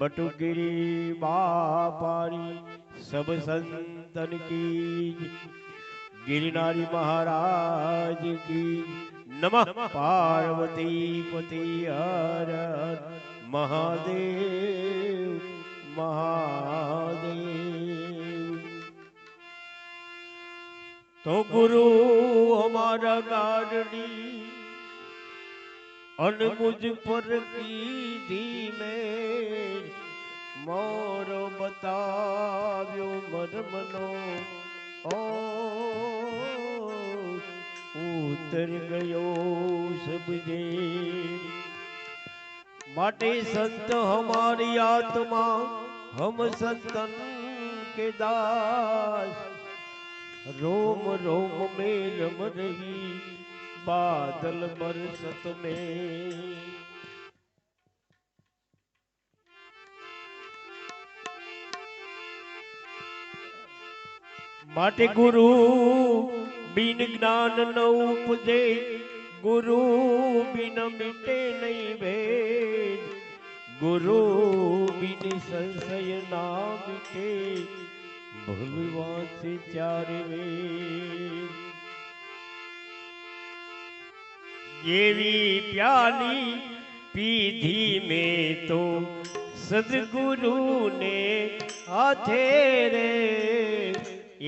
बटुगिरी बापारी, सब संतन की गिरिनारी महाराज की नमः पार्वती पति हर महादेव महादेव। तो गुरु हमारा गारणी अन मुझ पर की दी में। મોરો બતાવ્યો મરમનો ઓ ઉતર ગયો સબજે માટે સંત હમારી આત્મા હમ સંતન કે દાસ रोम रोम में रम रही बादल बरसत में माटे गुरु बिन ज्ञान न उपजे, गुरु बिन मिटे नहीं भेद। गुरु बिन संशय ना मिटे, भगवान से चार वेद जेवी प्याली पीधी में तो सदगुरु ने आधेरे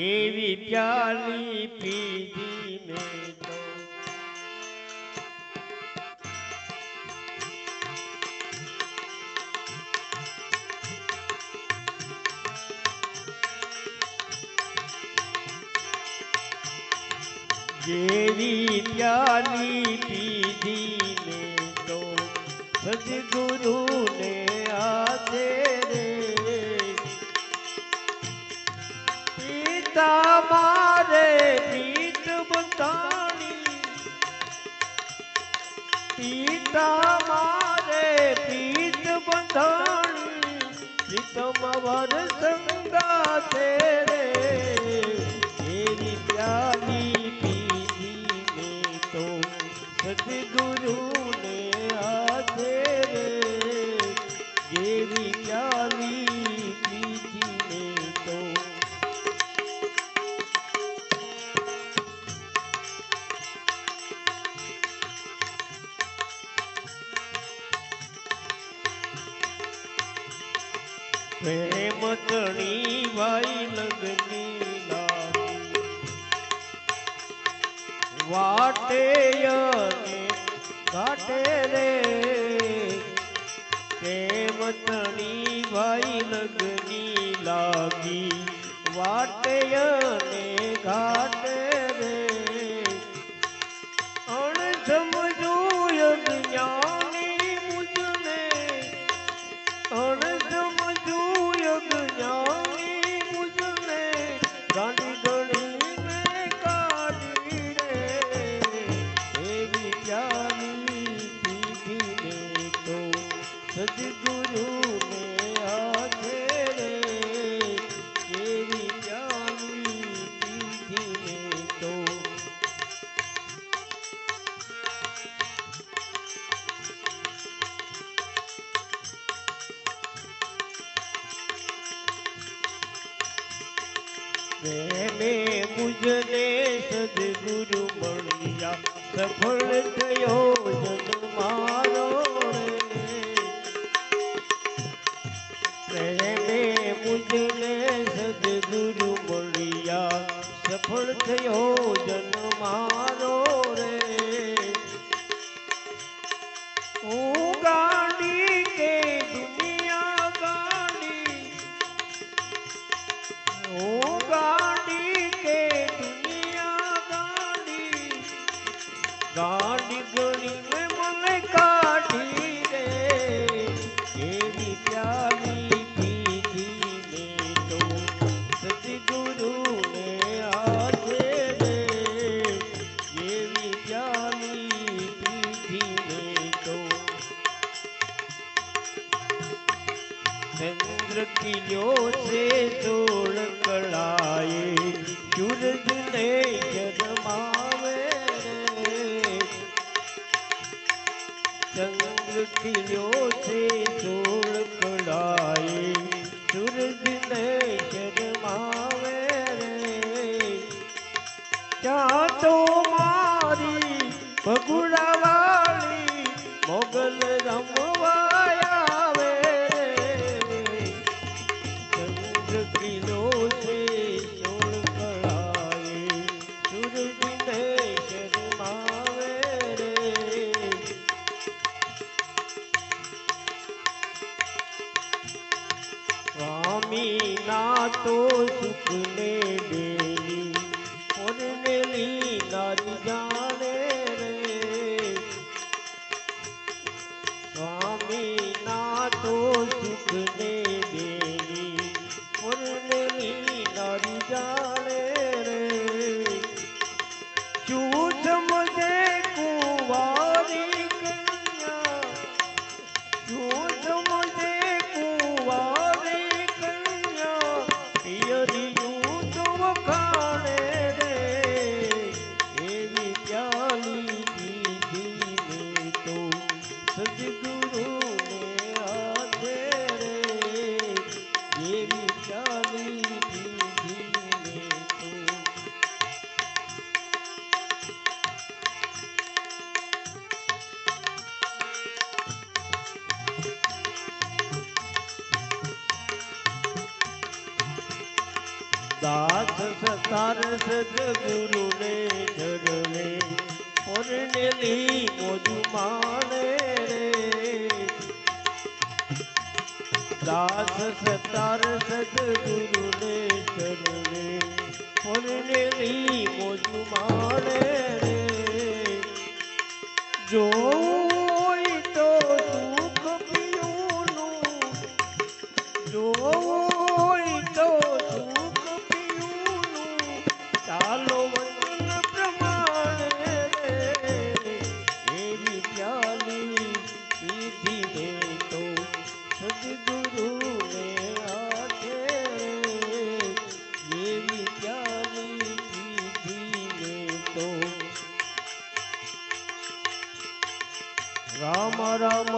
એવી પ્યાલી પીધી મેં તો જેવી પ્યાલી પીધી મેં તો સદગુરુ વર સંગાતે રે એવી પ્યારી પીધી મેં તો સદગુરુ ને હાથે રે જેવી પ્યાલી પ્રેમ તણી ભાઈ લગની લાગી. વાટે અને ઘાટે રે सदगुरु ने हाथ પ્રેમે મુજને સદગુરુ મળ્યા સફળ થયો જન to स्वामी ना तो सुख ले ले દાસ સતાર સદગુરુને ચરણે પૂર્ણેલી મોજુ માણે દાસ સતાર સદગુરુને ચરણે પૂર્ણેલી મોજુ માણે રે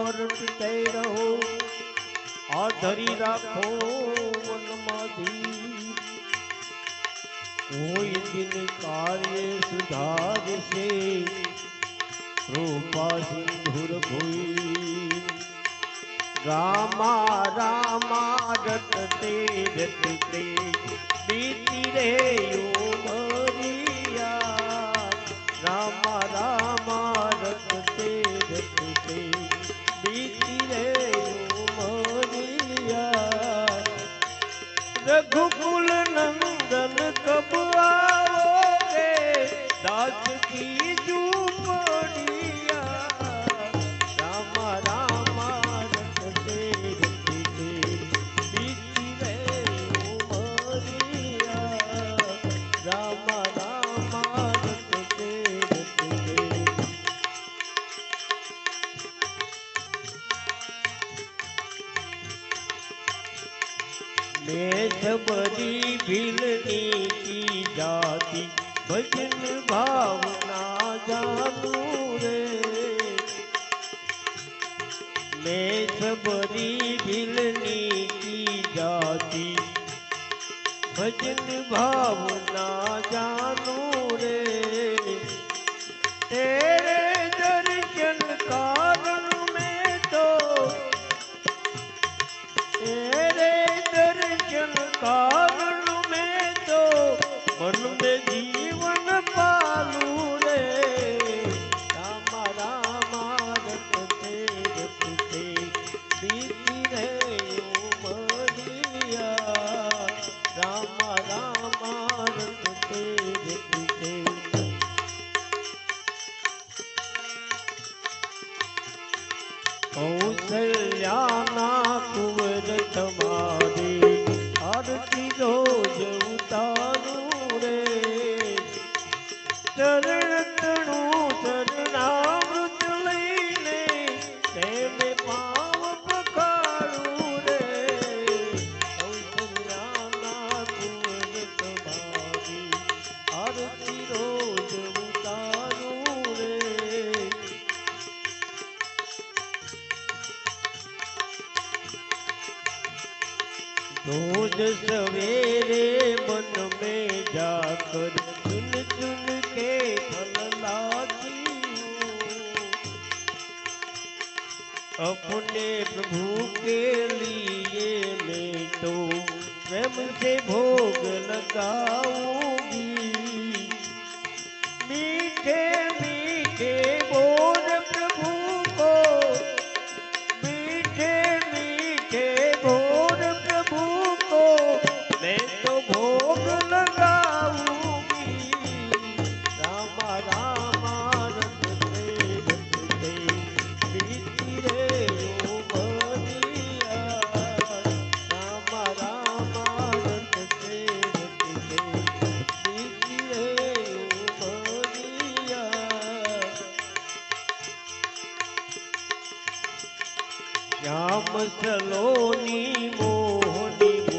રામ રટતે રહો આ ધરી રાખો મનમાંથી કોઈ દિન કાર્ય સુધારશે કૃપા સિંધુર ભૂઈ રામા રામા રટતે રટતે બીતી રે ઉમરિયા રામા રામા मैं सबरी भिलनी की जाति, भजन भावना जानू रे मैं सबरी भिलनी की जाति, भजन भावना जानू કૌશલ્યાના रोज सवेरे मन में जाकर चुन चुन के फल लाती अपने प्रभु के लिए मैं तो प्रेम से भोग लगाऊँगी શ્યામ સલોની મોહની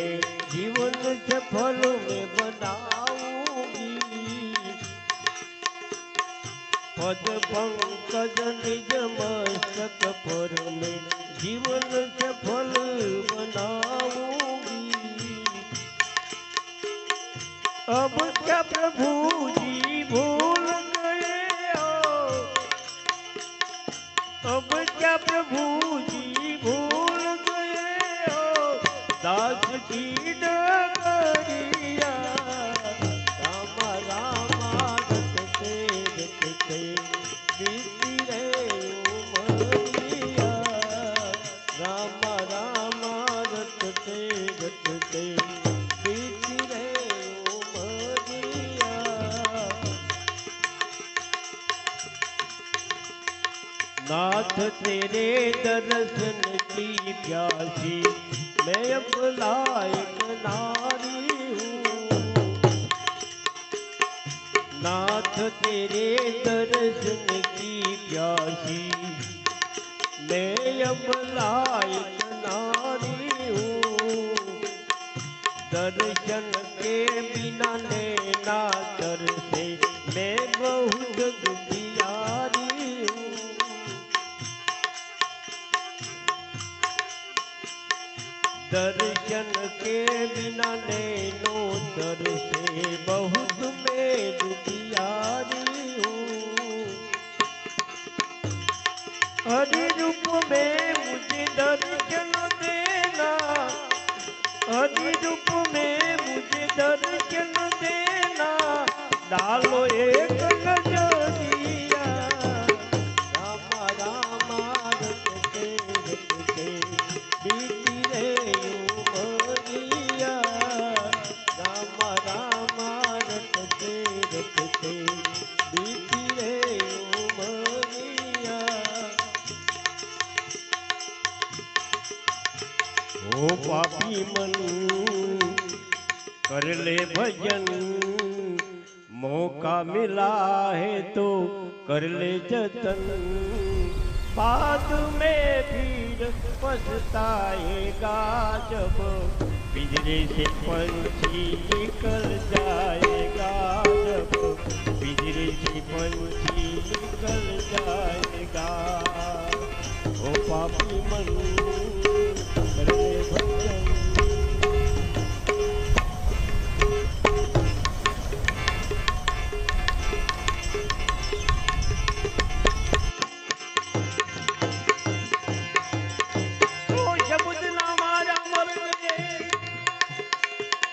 હવે જીવન સફળ મેં બનાવું પદ પંકજ નિજ મસ્તક પર મેં જીવન સફળ બનાવું અબ ક્યા પ્રભુજી ભૂલ ગયે અબ ક્યા પ્રભુજી नाथ तेरे दर्शन की प्यासी मैं हूँ। नाथ तेरे दर्शन की प्यासी। मैं दर्शन के बिना नैना तर से मैं बहुत दर्शन के बिना नैनो तर से बहुत मैं दुखियारी हरि रूप में मुझे दर्शन देना, हरि रूप में मुझे दर्शन देना। डालो एक कर ले जतन। बाद में फिर पछताएगा जब बिजली से पंछी निकल जाएगा जब बिजली से पंछी निकल जाएगा ओ पापी मन कर भजन।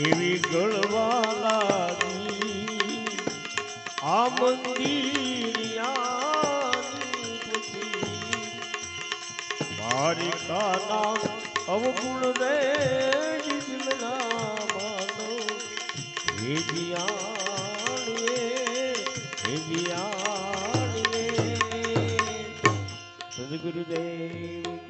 એવી ગળવા લાગી આ મંદિર મારી કાના અવગુણ રે દિલના માનો હે સદગુરુદેવ